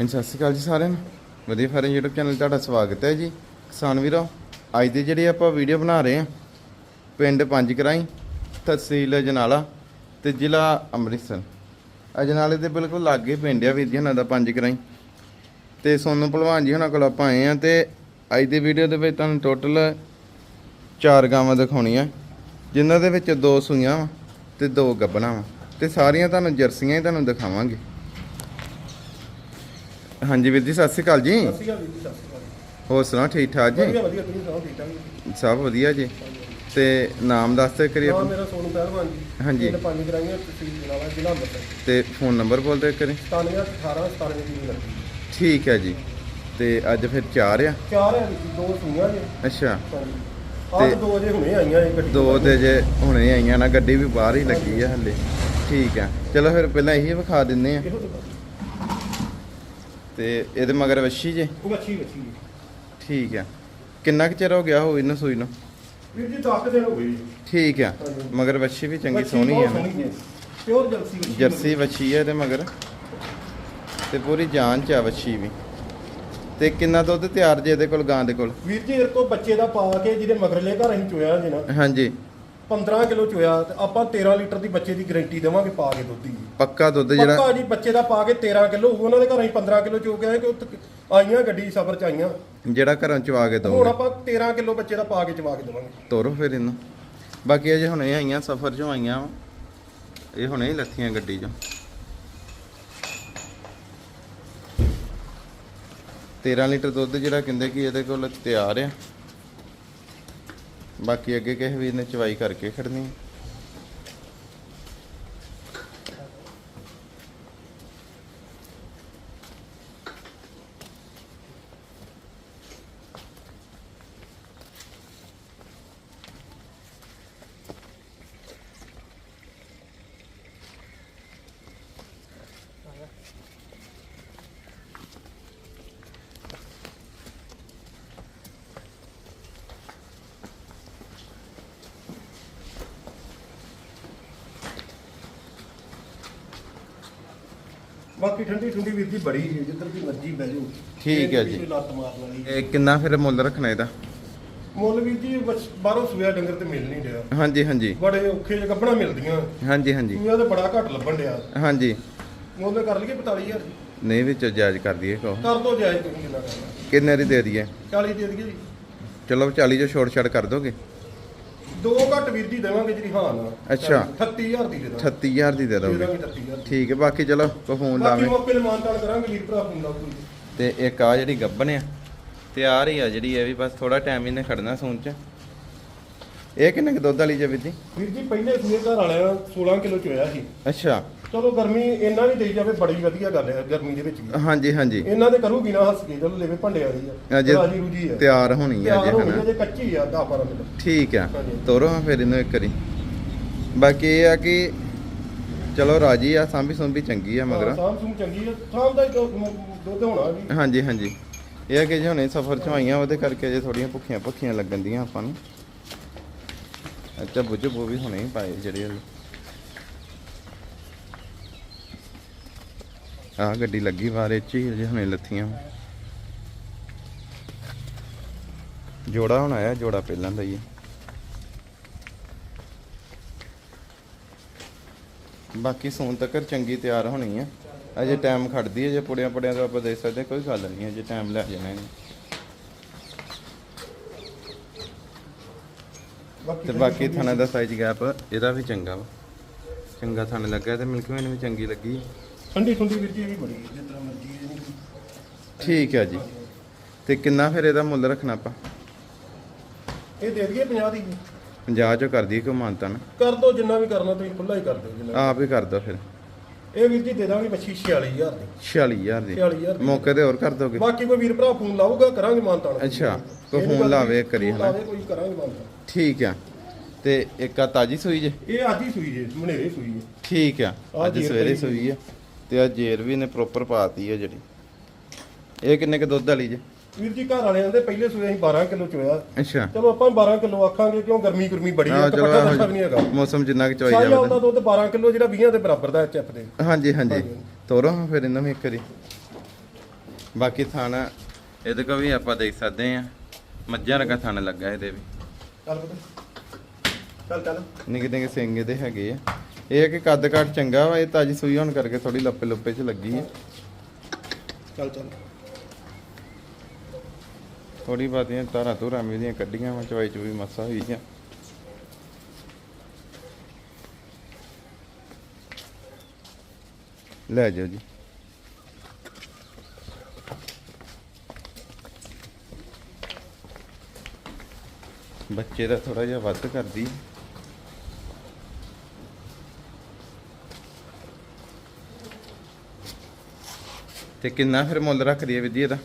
ਹਾਂਜੀ, ਸਤਿ ਸ਼੍ਰੀ ਅਕਾਲ ਜੀ ਸਾਰਿਆਂ ਨੂੰ। ਵਧੀਆ ਫਾਰਮ YouTube ਚੈਨਲ ਤੁਹਾਡਾ ਸਵਾਗਤ ਹੈ ਜੀ। ਕਿਸਾਨ ਵੀਰੋ, ਅੱਜ ਦੀ ਜਿਹੜੀ ਆਪਾਂ ਵੀਡੀਓ ਬਣਾ ਰਹੇ ਹਾਂ, ਪਿੰਡ ਪੰਜ ਕਰਾਈ ਤਹਿਸੀਲ ਅਜਨਾਲਾ ਤੇ ਜ਼ਿਲ੍ਹਾ ਅੰਮ੍ਰਿਤਸਰ। ਅਜਨਾਲੇ ਦੇ ਬਿਲਕੁਲ ਲਾਗੇ ਪਿੰਡ ਆ ਵੀਰ ਜੀ ਉਹਨਾਂ ਦਾ ਪੰਜ ਕਰਾਈ ਤੇ ਸੋਨੂੰ ਭਲਵਾਨ ਜੀ ਉਹਨਾਂ ਕੋਲ ਆਪਾਂ ਆਏ ਆ ਤੇ ਅੱਜ ਦੀ ਵੀਡੀਓ ਦੇ ਵਿੱਚ ਤੁਹਾਨੂੰ ਟੋਟਲ ਚਾਰ ਗਾਵਾਂ ਦਿਖਾਉਣੀਆਂ। ਜਿਨ੍ਹਾਂ ਦੇ ਵਿੱਚ ਦੋ ਸੂਈਆਂ ਵਾ ਤੇ ਦੋ ਗੱਬਣਾ ਵਾ। ਤੇ ਸਾਰੀਆਂ ਤੁਹਾਨੂੰ ਜਰਸੀਆਂ ਹੀ ਤੁਹਾਨੂੰ ਦਿਖਾਵਾਂਗੇ। ਹਾਂਜੀ ਵੀਰ ਜੀ ਸਤਿ ਸ਼੍ਰੀ ਅਕਾਲ ਜੀ। ਸਤਿ ਸ਼੍ਰੀ ਅਕਾਲ ਵੀਰ ਜੀ, ਸਤਿ ਸ਼੍ਰੀ ਅਕਾਲ। ਹੋਰ ਸੁਣਾਓ ਠੀਕ ਠਾਕ ਜੀ? ਵਧੀਆ ਵਧੀਆ ਤੁਸੀਂ ਸੁਣਾਓ ਠੀਕ ਠਾਕ ਜੀ? ਸਭ ਵਧੀਆ ਜੀ। ਤੇ ਨਾਮ ਦੱਸ ਦਿਓ ਕਰੀ ਨਾਮ ਆਪਣਾ। ਮੇਰਾ ਸੋਨੂ ਪਹਿਲਵਾਨ ਜੀ। ਹਾਂਜੀ। ਪਿੰਡ ਪਾਣੀ ਕਰਾਈਆਂ ਤੁਸੀਂ ਜਨਾਲਾ ਜ਼ਿਲ੍ਹਾ ਅੰਮ੍ਰਿਤਸਰ। ਤੇ ਫੋਨ ਨੰਬਰ ਬੋਲ ਦਿਓ ਕਰੀ 9718 97 ਦੀ ਲੱਗੀ ਠੀਕ ਹੈ ਜੀ। ਤੇ ਅੱਜ ਫਿਰ ਚਾਰ ਆ? ਚਾਰ ਹੈ ਵਿੱਚ ਦੋ ਸੁਈਆਂ ਜੀ। ਅੱਛਾ। ਹਾਂਜੀ। ਆਹ ਤੇ- ਦੋ ਜੇ ਹੁਣੇ ਆਈਆਂ ਇਹ ਗੱਡੀ ਦੋ ਤੇ। ਜੇ ਹੁਣੇ ਆਈਆਂ ਨਾ ਗੱਡੀ ਵੀ ਬਾਹਰ ਹੀ ਲੱਗੀ ਆ ਹੱਲੇ। ਠੀਕ ਆ। ਚਲੋ ਫਿਰ ਪਹਿਲਾਂ ਇਹੀ ਵਿਖਾ ਦਿੰਨੇ ਆ। ਇਹੋ ਤੇ ਬਸ। ਤੇ ਇਹਦੇ ਮਗਰ ਵੱਛੀ ਜੇ? ਉਹ ਅੱਛੀ ਜੀ। ਠੀਕ ਆ। ਕਿੰਨਾ ਕੁ ਚਿਰ ਹੋ ਗਿਆ ਹੋ ਇਹਨੂੰ ਸੂਈ ਨੂੰ? ਵੀਰ ਜੀ 10 ਦਿਨ ਹੋ ਗਏ ਜੀ। ਠੀਕ ਆ। ਮਗਰ ਵੱਛੀ ਵੀ ਚੰਗੀ ਸੋਹਣੀ ਬਹੁਤ ਆ ਨਾ? ਸੋਹਣੀ ਜੀ ਪਿਓਰ ਜਰਸੀ ਬੱਚੀ ਜਰਸੀ ਵੱਛੀ ਹੈ ਇਹਦੇ ਮਗਰ। ਤੇ ਪੂਰੀ ਜਾਨ ਚ ਆ ਵੱਛੀ ਵੀ। ਤੇ ਕਿੰਨਾ ਦੁੱਧ ਤਿਆਰ ਜੇ ਇਹਦੇ ਕੋਲ ਗਾਂ ਦੇ ਕੋਲ? ਵੀਰ ਜੀ ਇਹ ਤੋਂ ਬੱਚੇ ਦਾ ਪਾ ਕੇ ਜਿਹਦੇ ਮਗਰਲੇ ਘਰ ਅਸੀਂ ਚੋਇਆ ਜੀ ਨਾ। ਹਾਂਜੀ। 15 ਕਿਲੋ ਚੋਇਆ ਤੇ ਆਪਾਂ 13 ਲੀਟਰ ਦੀ ਬੱਚੇ ਦੀ ਗਾਰੰਟੀ ਦੇਵਾਂਗੇ ਪਾ ਕੇ ਦੁੱਧ ਦੀ। ਪੱਕਾ ਦੁੱਧ ਜਿਹੜਾ ਪੱਕਾ ਜੀ ਬੱਚੇ ਦਾ ਪਾ ਕੇ 13 ਕਿਲੋ ਉਹਨਾਂ ਦੇ ਘਰਾਂ ਹੀ 15 ਕਿਲੋ ਚੋ ਕੇ ਆਏ ਕਿ ਆਈਆਂ ਗੱਡੀ ਸਫਰ ਚ ਆਈਆਂ। ਜਿਹੜਾ ਘਰੋਂ ਚਵਾ ਕੇ ਹੁਣ ਆਪਾਂ 13 ਕਿਲੋ ਬੱਚੇ ਦਾ ਪਾ ਕੇ ਚਵਾ ਕੇ ਦੇਵਾਂਗੇ। ਤੋਰੋ ਫਿਰ ਇਹਨੂੰ। ਬਾਕੀ ਅਜੇ ਹੁਣੇ ਆਈਆਂ ਸਫ਼ਰ ਚੋਂ ਆਈਆਂ। ਵਾਂ। ਇਹ ਹੁਣੇ ਹੀ ਲੱਥੀਆਂ ਗੱਡੀ ਚੋਂ। 13 ਲੀਟਰ ਦੁੱਧ ਜਿਹੜਾ ਕਹਿੰਦੇ ਕਿ ਇਹਦੇ ਕੋਲ ਤਿਆਰ ਆ। ਬਾਕੀ ਅੱਗੇ ਕਿਸੇ ਵੀਰ ਨੇ ਚਵਾਈ ਕਰਕੇ ਖੜਨੀ। ਬਾਕੀ ਠੰਡੀ ਠੰਡੀ ਵੀਰ ਜੀ ਬੜੀ ਜੀ ਜਿੱਧਰ ਦੀ ਮਰਜ਼ੀ ਬਹਿ ਜਾਓ। ਠੀਕ ਹੈ ਜੀ। ਕੋਈ ਲੱਤ ਮਾਰਨ ਵਾਲੀ ਇਹ ਕਿੰਨਾ ਫਿਰ ਮੁੱਲ ਰੱਖਣਾ ਇਹਦਾ? ਮੁੱਲ ਵੀਰ ਜੀ ਬਸ ਬਾਹਰੋਂ ਸੂਆ ਡੰਗਰ ਤੇ ਮਿਲ ਨਹੀਂ ਰਿਹਾ। ਹਾਂਜੀ ਹਾਂਜੀ। ਬੜੇ ਔਖੇ ਜਿਹਾ ਕੱਪੜਾ ਮਿਲਦੀਆਂ। ਹਾਂਜੀ ਹਾਂਜੀ। ਸੂਆ ਤੇ ਬੜਾ ਘੱਟ ਲੱਭਣ ਡਿਆ। ਹਾਂਜੀ। ਮੁੱਲ ਕਰ ਲਈਏ 45000 ਨਹੀਂ ਵਿੱਚ ਜਾਇਜ਼ ਕਰ ਦਈਏ ਕਹੋ। ਕਰ ਦੋ ਜਾਇਜ਼ ਤੁਸੀਂ ਕਿੰਨਾ ਕਰਨਾ। ਕਿੰਨੇ ਦੀ ਦੇ ਦਈਏ? 40 ਦੇ ਦਈਏ ਜੀ। ਚਲੋ 40 ਜੋ ਛੋੜ ਛੜ ਕਰ ਦੋਗੇ? ਦੋ ਘੱਟ ਵੀਰ ਜੀ ਦੇਵਾਂਗੇ ਜਿਹੜੀ ਹਾਂ ਨਾ। ਅੱਛਾ। 38000 ਦੀ ਦੇ ਦਾਂਗੇ। 38000 ਦੀ ਦੇ ਦੇ ਦੋਗੇ। ਦਾਂਗੇ 38000 ਠੀਕ ਹੈ ਬਾਕੀ ਚਲੋ ਕੋ ਫੋਨ ਬਾਕੀ ਲਾਵੇ। ਮੌਕੇ ਤੇ ਮਾਨਤਾਨ ਕਰਾਂਗੇ ਵੀਰ ਭਰਾ ਫੋਨ ਲਾ ਕੋਈ। ਤੇ ਇੱਕ ਆ ਜਿਹੜੀ ਗੱਬਨ ਆ ਤਿਆਰ ਹੀ ਆ ਜਿਹੜੀ ਇਹ ਵੀ ਬਸ ਥੋੜਾ ਟਾਈਮ ਇਹਨੇ ਖੜਨਾ ਸੂਣ ਚ। ਇਹ ਕਿੰਨੇ ਕੁ ਦੁੱਧ ਵਾਲੀ ਜੇ ਵੀਰ ਜੀ? ਵੀਰ ਜੀ ਪਹਿਲੇ ਸੂਏ ਘਰ ਵਾਲਿਆਂ 16 ਕਿਲੋ ਚੋਇਆ ਸੀ। ਅੱਛਾ। ਚਲੋ ਗਰਮੀ ਇੰਨਾ ਵੀ ਦੇਈ ਜਾਵੇ ਬੜੀ ਵਧੀਆ ਗੱਲ ਹੈ ਗਰਮੀ ਦੇ ਵਿੱਚ ਵੀ। ਹਾਂਜੀ ਹਾਂਜੀ। ਇਹਨਾਂ ਦੇ ਕਰੂਗੀ ਨਾ ਹੱਸ ਕੇ ਚਲੋ ਲੈਵੇ ਭੰਡੇ ਵਾਲੀ ਆ। ਅਜੇ ਰਾਜੀ ਰੂਜੀ ਆ। ਤਿਆਰ ਹੋਣੀ ਆ ਤਿਆਰ ਜੇ ਹੋ ਗਈ ਹਨਾ। ਅਜੇ ਕੱਚੀ ਆ 10 12 ਮਿੰਟ। ਠੀਕ ਆ। ਹਾਂਜੀ। ਤੋਰੋ ਹਾਂ ਫਿਰ ਇਹਨੂੰ ਇੱਕ ਵਾਰੀ। ਬਾਕੀ ਇਹ ਆ ਕਿ ਚਲੋ ਰਾਜੀ ਆ ਸਾਂਭੀ ਸੁੰਭੀ ਚੰਗੀ ਆ ਮਗਰ। ਸਾਮ ਸੂਮ ਚੰਗੀ ਆ। ਸ਼ਾਮ ਦਾ ਹੀ ਦੁੱਧ ਦੁੱਧ ਹੋਣਾ ਵੀ। ਹਾਂਜੀ ਹਾਂਜੀ। ਇਹ ਆ ਕਿ ਜੇ ਹੁਣੇ ਸਫ਼ਰ ਚੋਂ ਆਈਆਂ ਉਹਦੇ ਕਰਕੇ ਜੇ ਥੋੜੀਆਂ ਭੁੱਖੀਆਂ ਭੁੱਖੀਆਂ ਲੱਗਣ ਦੀਆਂ ਆਪਾਂ ਨੂੰ। ਅੱਛਾ ਬੁੱਝ ਬੋ ਵੀ ਹੁਣੇ ਹੀ ਪਾਏ ਜਿਹੜੇ ਆ ਗੱਡੀ ਲੱਗੀ ਬਾਰੇ ਚ ਹੀ ਜੇ ਹੁਣੇ ਲੱਥੀਆਂ। ਜੋੜਾ ਹੁਣ ਆਇਆ, ਜੋੜਾ ਪਹਿਲਾਂ ਦਾ ਹੀ ਬਾਕੀ ਸੋਨ ਤੱਕ ਚੰਗੀ ਤਿਆਰ ਹੋਣੀ ਹੈ ਅਜੇ ਟਾਈਮ ਖੜਦੀ ਹੈ ਜੇ ਪੁੜਿਆਂ ਪੁੜਿਆਂ ਤੋਂ ਆਪਾਂ ਦੇ ਸਕਦੇ ਕੋਈ ਗੱਲ ਨਹੀਂ ਹੈ ਜੇ ਟਾਈਮ ਲੈ ਜਾਣਾ ਇਹਨੇ। ਤੇ ਬਾਕੀ ਥਾਣੇ ਦਾ ਸਾਈਜ਼ ਗੈਪ ਇਹਦਾ ਵੀ ਚੰਗਾ ਵਾ। ਚੰਗਾ ਥਾਣੇ ਲੱਗਾ ਤੇ ਮਿਲਕ ਮੈਨੂੰ ਵੀ ਚੰਗੀ ਲੱਗੀ। ਠੰਡੀ ਠੰਡੀ ਵੀਰ ਜੀ ਇਹ ਵੀ ਬੜੀ ਹੈ, ਜਿਸ ਤਰ੍ਹਾਂ ਮਰਜ਼ੀ ਹੈ ਇਹਨੂੰ। ਠੀਕ ਹੈ ਜੀ। ਤੇ ਕਿੰਨਾ ਫਿਰ ਇਹਦਾ ਮੁੱਲ ਰੱਖਣਾ ਆਪਾਂ? ਇਹ ਦੇ ਦਈਏ 50 ਦੀ। 50 ਚੋਂ ਕਰ ਦਈਏ ਕੋਈ ਮਾਨਤਾ ਨਾ। ਕਰ ਦੋ ਜਿੰਨਾ ਵੀ ਕਰਨਾ ਤੁਸੀਂ ਖੁੱਲਾ ਹੀ ਕਰ ਦਿਓ ਜਿੰਨਾ ਆਪ ਹੀ ਕਰ ਦੋ ਫਿਰ। ਇਹ ਵੀਰ ਜੀ ਦੇ ਦਾਂਗੇ ਮੱਛੀ 46000 ਦੀ। 46000 ਦੀ। 46000 ਦੀ। ਮੌਕੇ ਤੇ ਹੋਰ ਕਰ ਦੋਗੇ? ਬਾਕੀ ਕੋਈ ਵੀਰ ਭਰਾ ਫੋਨ ਲਾਊਗਾ ਕਰਾਂਗੇ ਮਾਨਤਾਨ ਅੱਛਾ, ਕੋਈ ਫੋਨ ਲਾਵੇ ਕਰੀ ਹਨਾ। ਲਾਵੇ ਕੋਈ ਕਰਾਂਗੇ ਮਾਨਤਾਨ ਠੀਕ ਆ। ਤੇ ਇੱਕ ਆ ਤਾਜੀ ਸੂਈ ਜੇ? ਇਹ ਅੱਜ ਹੀ ਸੂਈ ਜੇ ਮਨੇਰੇ ਸੂਈ ਜੇ। ਠੀਕ ਆ ਅੱਜ ਸਵੇਰੇ ਸੂਈ ਆ। ਤੇ ਆ ਜੇਰ ਵੀ ਨੇ ਪ੍ਰੋਪਰ ਪਾਤੀ ਆ ਜਿਹੜੀ। ਇਹ ਕਿੰਨੇ ਕ ਦੁੱਧ ਵਾਲੀ ਜੇ? ਵੀਰ ਜੀ ਘਰ ਵਾਲਿਆਂ ਦੇ ਪਹਿਲੇ ਸੂਏ ਅਸੀਂ 12 ਕਿਲੋ ਚੋਇਆ। ਅੱਛਾ। ਚਲੋ ਆਪਾਂ 12 ਕਿਲੋ ਆਖਾਂਗੇ ਕਿਉਂ ਗਰਮੀ ਗੁਰਮੀ ਬੜੀ ਹੈ ਪੱਕਾ ਦੱਸਾ ਵੀ ਨਹੀਂ ਹੈਗਾ। ਮੌਸਮ ਜਿੰਨਾ ਕਿ ਚੋਈ ਸਾਈ ਜਾਵੇ ਆਉਂਦਾ ਦੁੱਧ 12 ਕਿਲੋ ਜਿਹੜਾ 20 ਦੇ ਬਰਾਬਰ ਦਾ ਚੈਪ ਦੇ। ਹਾਂਜੀ ਹਾਂਜੀ। ਤੋਰੋ ਹਾਂ ਫਿਰ ਇਹਨਾਂ ਨੂੰ ਇੱਕ ਵਾਰੀ। ਬਾਕੀ ਥਣ ਇਹਦੇ ਕੋ ਵੀ ਆਪਾਂ ਦੇਖ ਸਕਦੇ ਆ ਮੱਝਾਂ ਰਗਾ ਥਣ ਲੱਗਾ ਇਹਦੇ ਵੀ। ਚੱਲ ਪੁੱਤ। ਚੱਲ ਚੱਲ। ਨਿੱਕੇ ਨਿੱਕੇ ਸਿੰਘ ਇਹਦੇ ਹੈਗੇ ਆ। ਇਹ ਹੈ ਕਿ ਕੱਦ ਕਾਠ ਚੰਗਾ ਵਾ ਇਹ ਤਾਜੀ ਸੂਈ ਹੋਣ ਕਰਕੇ ਥੋੜੀ ਲੱਪੇ ਲੁੱਪੇ ਚ ਲੱਗੀ ਹੈ ਚੱਲ ਚੱਲ। ਥੋੜੀ ਬਾਤੀਆਂ ਤਾਰਾਂ ਤੂਰਾਂ ਵੀ ਦੀਆਂ ਕੱਢੀਆਂ ਵਾ ਚਵਾਈ ਚੂਈ ਮਸਾ ਹੋਈ ਆ। ਲੈ ਜਾਓ ਜੀ। ਬੱਚੇ ਦਾ ਥੋੜਾ ਜਿਹਾ ਵੱਧ ਕਰਦੀ। ਤੇ ਕਿੰਨਾ ਫਿਰ ਮੁੱਲ ਰੱਖਦੀ ਹੈ ਵਿਧੀ ਇਹਦਾ?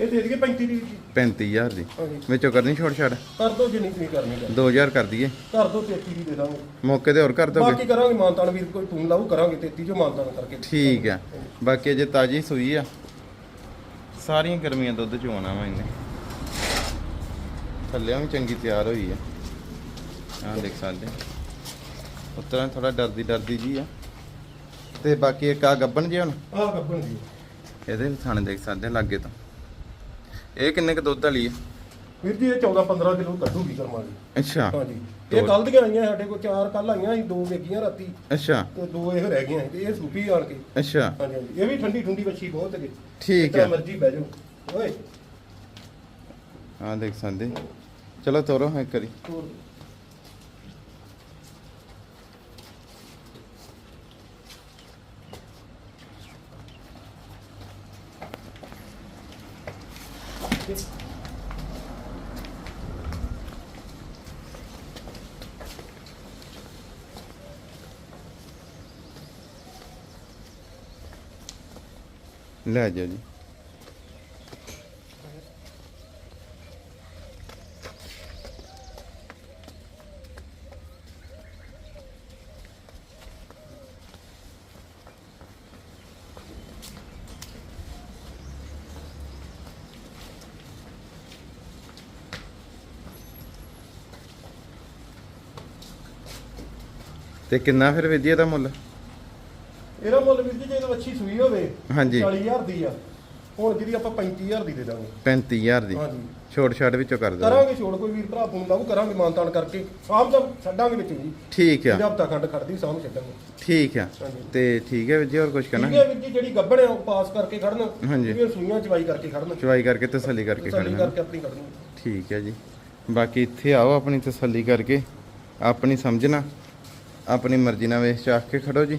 ਇਹ ਦੇ ਦਈਏ 35 ਦੀ ਜੀ 35000 ਦੀ। ਹਾਂਜੀ। ਵਿੱਚੋਂ ਕਰਨੀ ਛੋੜ ਛਾੜ ਕਰ ਦੋ ਜਿੰਨੀ ਤੁਸੀਂ ਕਰਨੀ ਕਰ 2000 ਕਰ ਦਈਏ। ਕਰ ਦੋ 33 ਦੀ ਦੇ ਦਾਂਗੇ। ਮੌਕੇ ਤੇ ਹੋਰ ਕਰ ਦੋਗੇ? ਬਾਕੀ ਕਰਾਂਗੇ ਮਾਨਤਾਨ ਵੀਰ ਕੋਈ ਫੋਨ ਲਾਊ ਕਰਾਂਗੇ 33 ਜੋ ਮਾਨਤਾਨ ਕਰਕੇ। ਠੀਕ ਆ। ਬਾਕੀ ਅਜੇ ਤਾਜੀ ਸੂਈ ਆ। ਸਾਰੀਆਂ ਗਰਮੀਆਂ ਦੁੱਧ ਚ ਆਉਣਾ ਵਾ ਇਹਨੇ। ਥੱਲਿਆਂ ਵੀ ਚੰਗੀ ਤਿਆਰ ਹੋਈ ਆ। ਆਹ ਦੇਖ ਸਕਦੇ ਉਤਰਾਂ ਥੋੜਾ ਡਰਦੀ ਡਰਦੀ ਜੀ ਆ। ਤੇ ਬਾਕੀ ਇੱਕ ਆ ਗੱਬਣ ਜੀ ਹੁਣ? ਆਹ ਗੱਬਣ ਦੀ ਇਹਦੇ ਥਾਣੇ ਦੇਖ ਸਕਦੇ ਆ ਲਾਗੇ ਤੋਂ। ਇਹ ਕਿੰਨੇ ਕ ਦੁੱਧ ਵਾਲੀ ਆ? ਵੀਰ ਜੀ ਇਹ 14 15 ਕਿਲੋ ਕੱਢੂਗੀ ਕਰਮਾਂ ਦੀ। ਅੱਛਾ। ਹਾਂਜੀ। ਇਹ ਕੱਲ ਦੀਆਂ ਆਈਆਂ ਸਾਡੇ ਕੋਲ ਚਾਰ ਕੱਲ ਆਈਆਂ ਸੀ ਦੋ ਵੇਗੀਆਂ ਰਾਤੀ। ਅੱਛਾ। ਤੇ ਦੋ ਇਹ ਰਹਿ ਗਈਆਂ ਤੇ ਇਹ ਸੂਪੀ ਆਣ ਕੇ। ਅੱਛਾ। ਹਾਂਜੀ ਹਾਂਜੀ। ਇਹ ਵੀ ਠੰਡੀ ਠੰਡੀ ਵੱਛੀ ਬਹੁਤ ਹੈਗੀ। ਠੀਕ ਆ ਮਰਜ਼ੀ ਬਹਿ ਜਾਓ। ਓਏ। ਹਾਂ ਦੇਖ ਸਕਦੇ। ਚਲੋ ਤੋਰੋ ਇੱਕ ਵਾਰੀ। ਤੋਰ। ਲੈ ਜਾਓ ਜੀ। ਤੇ ਕਿੰਨਾ ਫਿਰ ਵਿਧੀ ਦਾ ਮੁੱਲ? ਇਹਦਾ ਮੁੱਲ ਵੀਰ ਜੀ ਜੇ ਇਹ ਵੱਛੀ ਸੂਈ ਹੋਵੇ ਹਾਂਜੀ। 40000 ਦੀ ਆ। ਹੁਣ ਜਿਹਦੀ ਆਪਾਂ 35000 ਦੀ ਦੇ ਦਾਂਗੇ। 35000 ਦੀ। ਹਾਂਜੀ। ਛੋਟ ਛਾਟ ਵਿੱਚੋਂ ਕਰ ਦੋ ਕਰਾਂਗੇ ਛੋੜ ਕੋਈ ਵੀਰ ਭਰਾ ਫੋਨ ਲਾਊ ਕਰਾਂਗੇ ਮਾਨਤਾਨ ਕਰਕੇ। ਸਾਹਮ ਤਾਂ ਛੱਡਾਂਗੇ ਵਿੱਚ ਜੀ। ਠੀਕ ਆ। ਇਹਦਾ ਹਫਤਾ ਖੰਡ ਖੜਦੀ ਸਾਹਮ ਛੱਡਾਂਗੇ। ਠੀਕ ਆ। ਤੇ ਠੀਕ ਹੈ ਵੀਰ ਜੀ ਹੋਰ ਕੁਝ ਕਹਿਣਾ? ਠੀਕ ਹੈ ਵੀਰ ਜੀ ਜਿਹੜੀ ਗੱਬੜ ਉਹ ਪਾਸ ਕਰਕੇ ਖੜਨ। ਹਾਂਜੀ। ਜਿਹੜੀਆਂ ਸੂਈਆਂ ਚਵਾਈ ਕਰਕੇ ਖੜਨ। ਚਵਾਈ ਕਰਕੇ ਤਸੱਲੀ ਕਰਕੇ ਤਸੱਲੀ ਖੜਨਾ। ਕਰਕੇ ਆਪਣੀ ਖੜਨੀ। ਠੀਕ ਹੈ ਜੀ। ਬਾਕੀ ਇੱਥੇ ਆਓ ਆਪਣੀ ਤਸੱਲੀ ਕਰਕੇ। ਆਪਣੀ ਸਮਝਣਾ ਆਪਣੀ ਮਰਜ਼ੀ ਨਾਲ ਵੇਖ ਚਾਖ ਕੇ ਖੜੋ ਜੀ।